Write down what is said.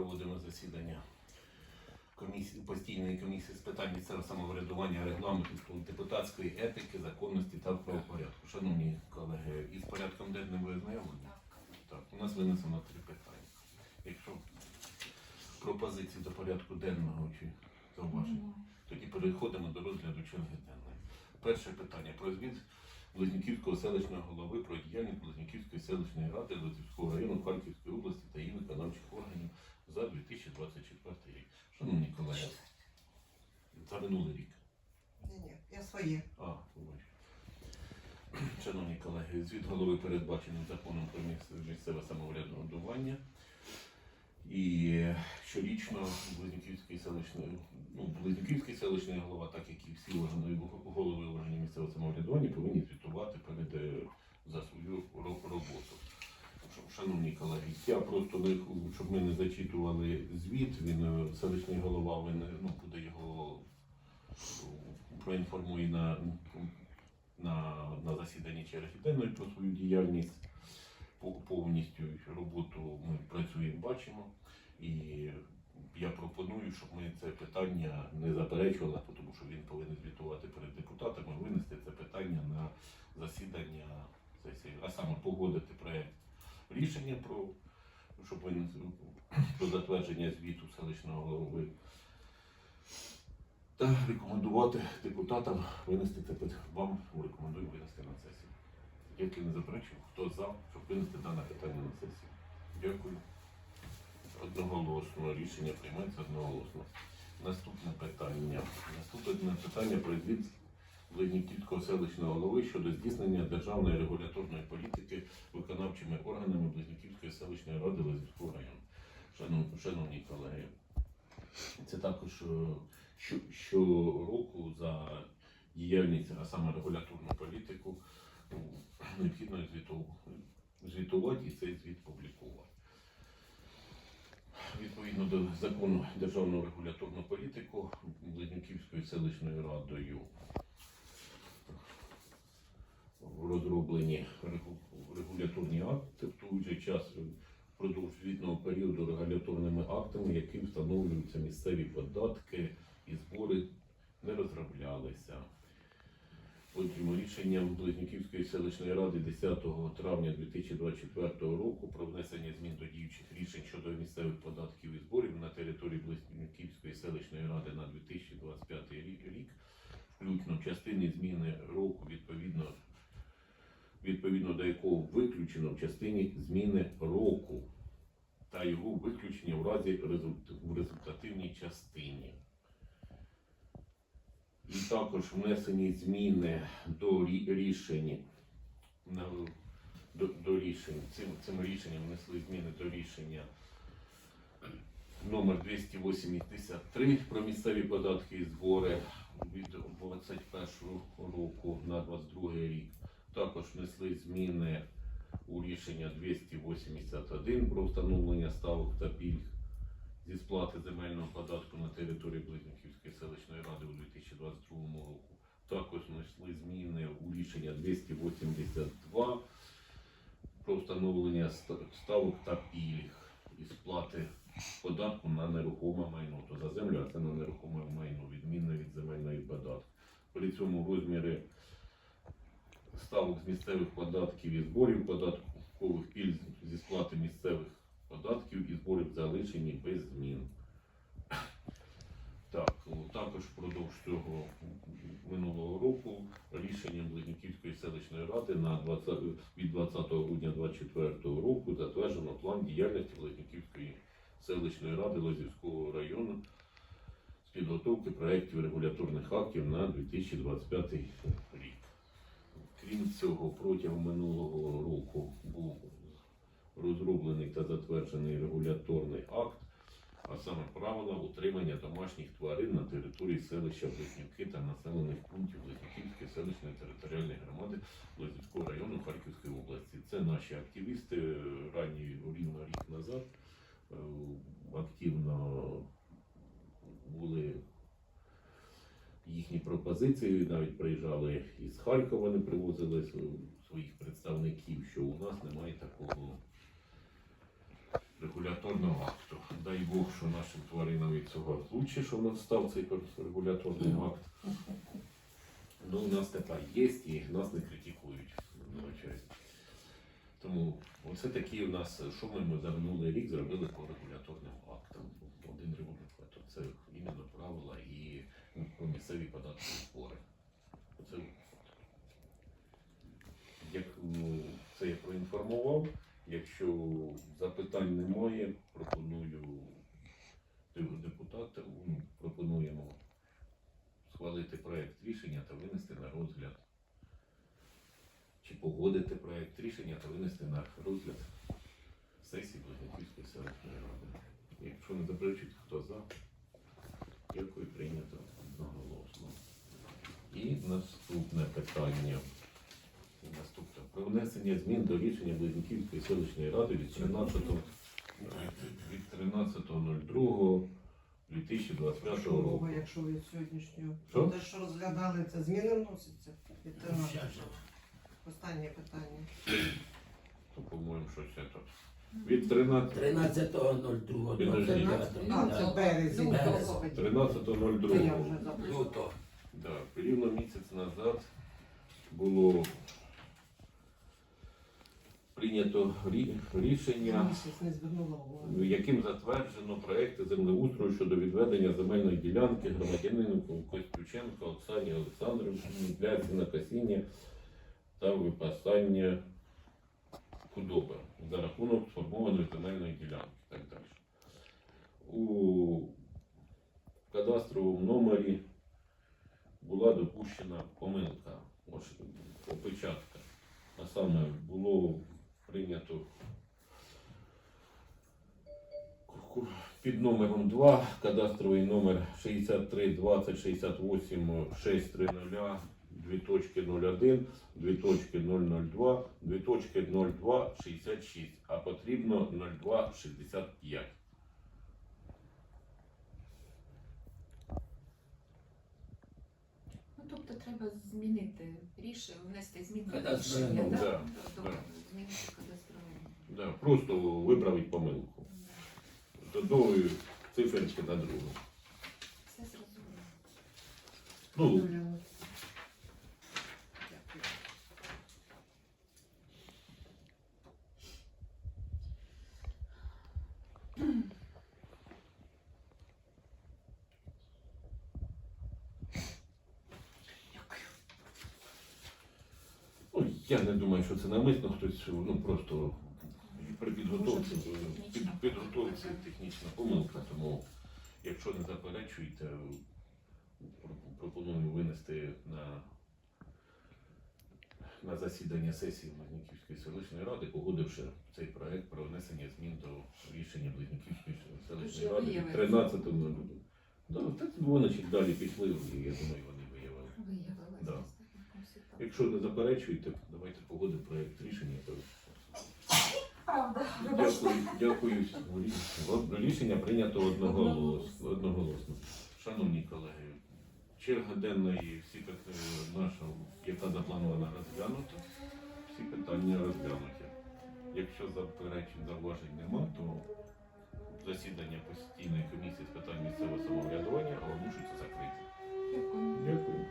проводимо засідання комісії, постійної комісії з питань місцевого самоврядування, регламенту, депутатської етики, законності та правопорядку. Шановні колеги, із порядком денним ви ознайомлені? Так, у нас винесено три питання. Якщо пропозиції до порядку денного чи зауважень, тоді переходимо до розгляду черги денної. Перше питання про звіт Близнюківського селищного голови про діяльність Близнюківської селищної ради Лозівського району Харківської області та її виконавчих органів за 2024 рік. Шановні колеги, за минулий рік. Ні, ні, я своє. А. Шановні колеги, звіт голови передбачений законом про місце- місцеве самоврядування. І щорічно Близнюківський селищний, ну, Близнюківський селищний голова, так як і всі органи, голови органів місцевого самоврядування, повинні звітувати перед е, за свою роботу. Шановні колеги, я просто не щоб ми не зачитували звіт, він е, селищний голова, він е, ну, буде його проінформує на, на, на засіданні черги денної про свою діяльність повністю роботу ми працюємо, бачимо. І я пропоную, щоб ми це питання не заперечували, тому що він повинен звітувати перед депутатами, винести це питання на засідання сесії, а саме погодити проект рішення про щоб про затвердження звіту селищного голови та рекомендувати депутатам винести це вам рекомендую винести на сесію. Якщо не заперечую, хто за, щоб винести дане питання на сесію. Дякую. Одноголосно рішення приймається одноголосно. Наступне питання. Наступне питання про звіт Близнюківського селищного голови щодо здійснення державної регуляторної політики виконавчими органами Близнюківської селищної ради Лазівського району. Шанов- Шановні колеги, це також е, що, щороку за діяльність, а саме регуляторну політику, необхідно звіту- звітувати і цей звіт публікувати. Відповідно до закону державну регуляторну політику Близнюківською селищною радою розроблені регуляторні акти в той же час впродовж звітного періоду регуляторними актами, яким встановлюються місцеві податки і збори, не розроблялися. Потім рішенням Близнюківської селищної ради 10 травня 2024 року про внесення змін до діючих рішень щодо місцевих податків і зборів на території Близнюківської селищної ради на 2025 рік, включно в частині зміни року відповідно, відповідно до якого виключено в частині зміни року та його виключення в разі в результативній частині. І також внесені зміни до рішень до, до рішень. Цим, цим рішенням внесли зміни до рішення номер 283 про місцеві податки і збори від 21 року на 22 рік. Також внесли зміни у рішення 281 про встановлення ставок та пільг зі сплати земельного податку на території Близнюківської селищної ради у 2022 року. Також знайшли зміни у рішення 282 про встановлення ставок та пільг і сплати податку на нерухоме майно. То за землю, а це на нерухоме майно, відмінно від земельної податку. При цьому розміри ставок з місцевих податків і зборів податкових пільг зі сплати місцевих податків і зборів залишені без змін. Так, також впродовж цього минулого року рішенням Близнюківської селищної ради на 20, від 20 грудня 2024 року затверджено план діяльності Близнюківської селищної ради Лозівського району з підготовки проєктів регуляторних актів на 2025 рік. Крім цього, протягом минулого року та затверджений регуляторний акт, а саме правила утримання домашніх тварин на території селища Близнюки та населених пунктів Близнюківської селищної територіальної громади Близнюкського району Харківської області. Це наші активісти ранні рівно рік назад е, активно були їхні пропозиції, навіть приїжджали із Харкова, вони привозили своїх представників, що у нас немає такого регуляторного акту. дай Бог, що нашим тваринам від цього лучше, що в нас став цей регуляторний акт. Ну, у нас така є і нас не критикують. Тому оце такі у нас, що ми, за минулий рік зробили по регуляторним актам. Один регулятор. Це іменно правила і місцеві податкові збори. Оце як ну, це я проінформував. Якщо запитань немає, пропоную деп- депутатам, ну, пропонуємо схвалити проект рішення та винести на розгляд. Чи погодити проект рішення та винести на розгляд сесії Близнюківської селищної ради. Якщо не заперечують, хто за, дякую, прийнято одноголосно. І наступне питання. Про внесення змін до рішення Близнюківської селищної ради від 13 від 13.02.2025 Чого, року. якщо ви сьогоднішню Що? те, що розглядали, це зміни вносяться? Від 13. Останнє питання. То, по-моєму, щось це тут. Від 13 13.02. Підожди. А, це березень. Березень. Господи. Це я 13.02. вже забула. Люто. Да, рівно місяць назад було прийнято рішення, яким затверджено проекти землеустрою щодо відведення земельної ділянки громадянину Костюченко Оксані Олександровні для сінокосіння та випасання худоби за рахунок сформованої земельної ділянки і так далі. У кадастровому номері була допущена помилка, опечатка. А саме було під номером 2, кадастровий номер 63 20 68 630, 2.01, 2.002, 2.02 66, а потрібно 02 65. Ну, тобто треба змінити рішення, внести зміни до рішення, да? Да, Тобто да. змінити кадастровий. Да, просто виправити помилку. Одної циферки на другу. Все зрозуміло. Ну, Ну, я не думаю, що це намисно хтось, ну просто при підготовці, Може, під, підготовці технічна помилка, тому якщо не заперечуєте, пропоную винести на, на засідання сесії Близнюківської селищної ради, погодивши цей проект про внесення змін до рішення Близнюківської селищної ради від 13 го Да, так вони далі пішли, і я думаю, вони виявили. Да. Якщо не заперечуєте, давайте погодимо проект рішення. Правда, Дякую, дякую. Рішення прийнято одноголосно. одноголосно. Шановні колеги, черга денної всі пит- наша, яка запланована розглянута, всі питання розглянуті. Якщо заперечень зауважень нема, то засідання постійної комісії з питань місцевого самоврядування оголошується закритим. Дякую. Дякую.